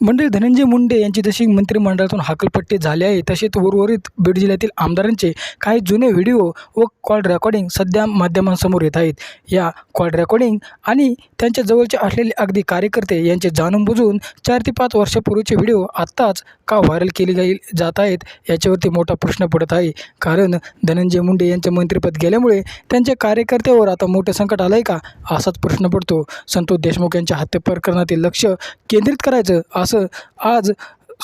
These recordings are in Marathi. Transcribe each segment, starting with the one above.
मंडळी धनंजय मुंडे यांची जशी मंत्रिमंडळातून हाकलपट्टी झाली आहे. तसेच उर्वरित बीड जिल्ह्यातील आमदारांचे काही जुने व्हिडिओ व कॉल रेकॉर्डिंग सध्या माध्यमांसमोर येत आहेत. या कॉल रेकॉर्डिंग आणि त्यांच्या जवळचे असलेले अगदी कार्यकर्ते यांचे जाणून बुजून चार ते पाच वर्षापूर्वीचे व्हिडिओ आत्ताच का व्हायरल केले गेले जात आहेत याच्यावरती मोठा प्रश्न पडत आहे. कारण धनंजय मुंडे यांचे मंत्रिपद गेल्यामुळे त्यांच्या कार्यकर्त्यावर आता मोठं संकट आलं आहे का असाच प्रश्न पडतो. संतोष देशमुख यांच्या हत्या प्रकरणातील लक्ष केंद्रित करायचं असं आज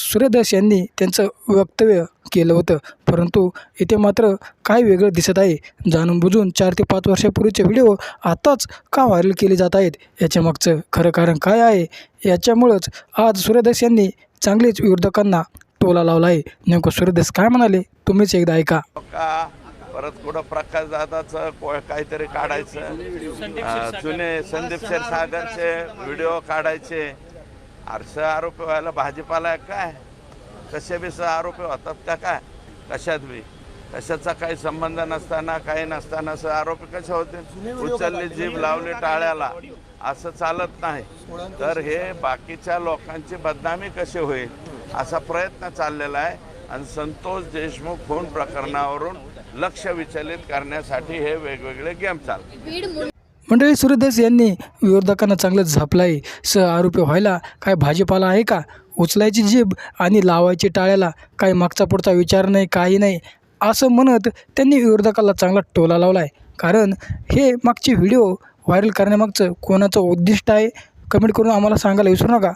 सूर्यदास यांनी त्यांचं वक्तव्य केलं होतं. परंतु इथे मात्र काय वेगळं दिसत आहे जाणून बुजून चार ते पाच वर्षापूर्वीचे व्हिडिओ आताच का व्हायरल केले जात आहेत याच्यामागचं खरं कारण काय आहे? याच्यामुळंच आज सूर्यदास यांनी चांगलेच विरोधकांना टोला लावला आहे. नेमकं सूर्यदास काय म्हणाले? तुम्हीच एकदा ऐका. का? परत कुठं प्रकाश दादाचं काहीतरी काढायचं. जुने संदीप क्षीरसागरचे व्हिडिओ काढायचे. आरसं आरोपी व्हायला भाजीपाला काय? कसे बी सह आरोपी होतात का काय? कशात बी? कशाचा काही संबंध नसताना काही नसताना सह आरोपी कसे होते? उचलली जीभ लावली टाळ्याला. असं चालत नाही. तर हे बाकीच्या लोकांची बदनामी कशी होईल? असा प्रयत्न चाललेला आहे. आणि संतोष देशमुख खून प्रकरणावरून लक्ष विचलित करण्यासाठी हे वेगवेगळे गेम चालतात. मंडळी सूर्यदास यांनी विरोधकांना चांगलं झापलं आहे स आरोपी व्हायला काय भाजीपाला आहे का? उचलायची जीभ आणि लावायची टाळ्याला काय मागचा पुढचा विचार नाही काही नाही असं म्हणत त्यांनी विरोधकाला चांगला टोला लावला आहे कारण हे मागचे व्हिडिओ व्हायरल करण्यामागचं कोणाचं उद्दिष्ट आहे? कमेंट करून आम्हाला सांगायला विसरू नका.